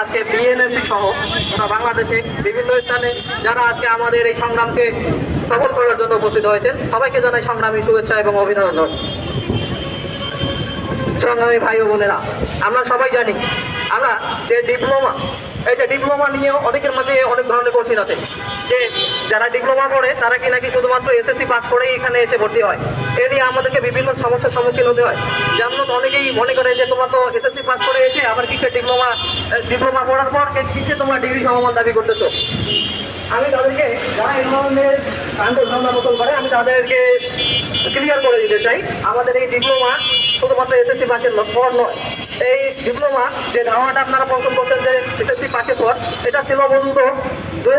আজকে বিএনএসি সহ গোটা বাংলাদেশে বিভিন্ন স্থানে যারা আজকে আমাদের এই সংগ্রামকে সফল করার জন্য উপস্থিত হয়েছেন, সবাইকে জানাই সংগ্রামী শুভেচ্ছা এবং অভিনন্দন। সংগ্রামী ভাই ও বোনেরা, আমরা সবাই জানি, আমরা যে ডিপ্লোমা এই যে ডিপ্লোমা নিয়েও অনেকের মাঝে অনেক ধরনের কোশ্চিন আছে। যে যারা ডিপ্লোমা পড়ে, তারা কি নাকি শুধুমাত্র এসএসসি পাস করেই এখানে এসে ভর্তি হয়? এ নিয়ে আমাদেরকে বিভিন্ন সমস্যার সম্মুখীন হতে হয়। যেমন অনেকেই মনে করে যে তোমার তো এসএসসি পাস করে এসে আবার কিসের ডিপ্লোমা ডিপ্লোমা পড়ার পর কিসে তোমার ডিগ্রি সমমান দাবি করতেছো? আমি তাদেরকে যারা এই ধরনের কাণ্ড মতন করে, আমি তাদেরকে ক্লিয়ার করে দিতে চাই, আমাদের এই ডিপ্লোমা শুধুমাত্র এসএসসি পাসের পর নয়। এই ডিপ্লোমা যে ধারণাটা আপনারা পছন্দ করছেন যে পাশের পর, এটা ছিল মূলত দুই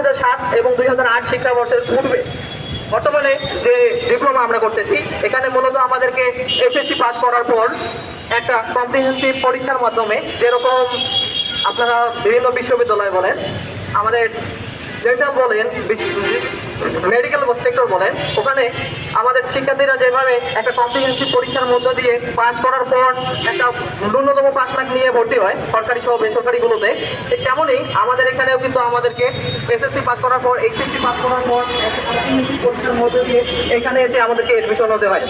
এবং দুই হাজার আট শিক্ষাবর্ষের পূর্বে। বর্তমানে যে ডিপ্লোমা আমরা করতেছি, এখানে মূলত আমাদেরকে এসএসসি পাস করার পর একটা কম্প্রিহেন্সিভ পরীক্ষার মাধ্যমে যেরকম আপনারা বিভিন্ন বিশ্ববিদ্যালয় বলেন, আমাদের ডেন্টাল বলেন মেডিকেল সেক্টর বলেন ওখানে আমাদের শিক্ষার্থীরা যেভাবে একটা কম্প্রিহেন্সিভ পরীক্ষার মধ্য দিয়ে পাস করার পর একটা ন্যূনতম পাস মার্ক নিয়ে ভর্তি হয়, সরকারি সহ বেসরকারিগুলোতে, ঠিক তেমনই আমাদের এখানেও কিন্তু আমাদেরকে এসএসসি পাস করার পর এইচএসসি পাস করার পর পরীক্ষার মধ্য দিয়ে এখানে এসে আমাদেরকে এডমিশন হতে হয়।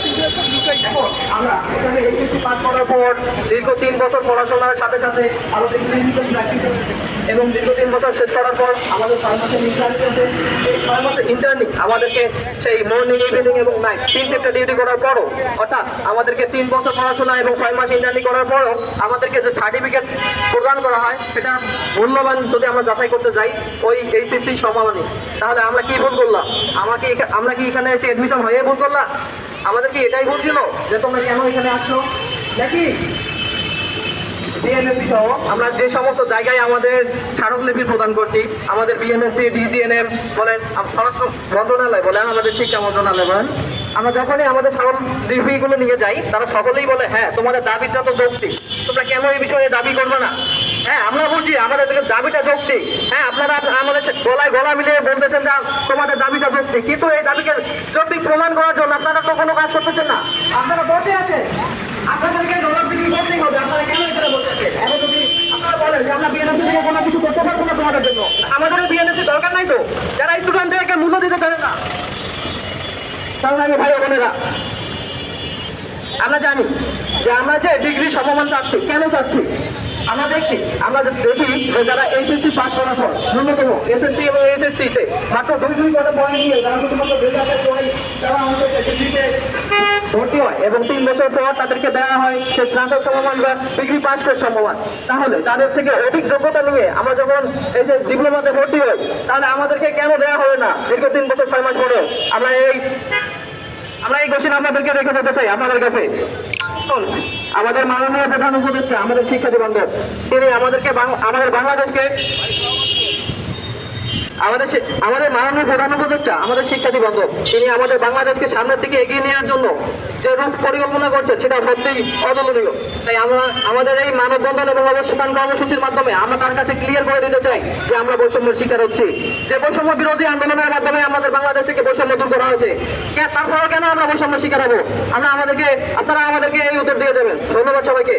আমরা এখানে এইচএসসি পাস করার পর দীর্ঘ তিন বছর পড়াশোনার সাথে সাথে clinical practice এবং দীর্ঘ তিন বছর শেষ করার পর আমাদের ছয় মাসের ইন্টার্নি আছে। ছয় মাসের ইন্টার্নি আমাদেরকে সেই মর্নিং ইভিনিং এবং নাইট তিন শিফটে ডিউটি করার পরও, অর্থাৎ আমাদেরকে তিন বছর পড়াশোনা এবং ছয় মাস ইন্টার্নি করার পরও আমাদেরকে যে সার্টিফিকেট প্রদান করা হয়, সেটা মূল্যবান যদি আমরা যাচাই করতে যাই, ওই এইচএসসি সমাবানী তাহলে আমরা কি ভুল করলাম? আমাকে আমরা কি এখানে এসে এডমিশন হয়ে ভুল করলাম? আমাদের কি এটাই ভুল ছিল? যে তোমরা কেন এখানে আসছো? নাকি বিএনএসসি সহ আমরা যে সমস্ত জায়গায় আমাদের স্মারকলিপি প্রদান করছি, আমাদের বিএনএসসি ডিজিএনএম বলেন মন্ত্রণালয় বলেন, আমাদের শিক্ষা মন্ত্রণালয় বলেন, আমরা যখনই আমাদের স্মারকলিপিগুলো নিয়ে যাই, তারা সকলেই বলে হ্যাঁ তোমাদের দাবিটা তো যৌক্তিক তোমরা কেন এই বিষয়ে দাবি করবে না? হ্যাঁ আমরা বুঝি, আমাদের দাবিটা যৌক্তিক হ্যাঁ আপনারা আমাদের গলায় গলা মিলিয়ে বলতেছেন যে, তোমাদের দাবিটা যৌক্তিক কিন্তু এই দাবিকে যৌক্তিক প্রমাণ করার জন্য আপনারা তো কোনো কাজ করতেছেন না। আপনারা বসে আছেন। আপনাদেরকে জবাব দিতে করতেই হবে আপনারা কেন এখানে বসে আছেন এখন যদি আপনারা বলেন যে আমরা বিএনএসি থেকে কোনো কিছু করতে পারব না তোমাদের জন্য আমাদের বিএনএসি দরকার নাই তো যারা স্টুডেন্টদেরকে মূল্য দিতে জানে না আমি ভাই বোনেরা, আমরা জানি যে আমরা যে ডিগ্রি সমমান চাচ্ছি, কেন চাচ্ছি? আমরা দেখি আমরা দেখি যে যারা এইচএসসি পাশ করার পর ন্যূনতম এসএসসি এবং এসএসসি তে মাত্র দুই দুই কটা পয়েন্ট নিয়ে যারা শুধুমাত্র দুই হাজার পয়েন্ট ভর্তি হয় এবং তিন বছর পর তাদেরকে দেওয়া হয় সে স্নাতক সমমান বা ডিগ্রি পাস করে সমমান। তাহলে তাদের থেকে অধিক যোগ্যতা নিয়ে আমরা যখন এই যে ডিপ্লোমাতে ভর্তি হই, তাহলে আমাদেরকে কেন দেওয়া হবে না? দীর্ঘ তিন বছর, ছয় মাস পরেও। আমরা এই আমরা এই কোশ্চেন আপনাদেরকে রেখে যেতে চাই, আপনাদের কাছে। আমাদের মাননীয় প্রধান উপদেষ্টা, আমাদের শিক্ষার্থী বান্ধব তিনি আমাদেরকে আমাদের বাংলাদেশকে আমাদের আমাদের মাননীয় প্রধান উপদেষ্টা, আমাদের শিক্ষার্থী বান্ধব, তিনি আমাদের বাংলাদেশকে সামনের দিকে এগিয়ে নেওয়ার জন্য যে রূপ পরিকল্পনা করছে সেটা সত্যিই অতুলনীয়। তাই আমরা, আমাদের এই মানববন্ধন এবং অবস্থান কর্মসূচির মাধ্যমে আমরা তার কাছে ক্লিয়ার করে দিতে চাই যে আমরা বৈষম্যের শিকার হচ্ছি। যে বৈষম্য বিরোধী আন্দোলনের মাধ্যমে আমাদের বাংলাদেশ থেকে বৈষম্য দূর করা হয়েছে। তারপরেও কেন আমরা বৈষম্য শিকার হব? আমরা আমাদেরকে আপনারা আমাদেরকে এই উত্তর দিয়ে দেবেন। ধন্যবাদ সবাইকে।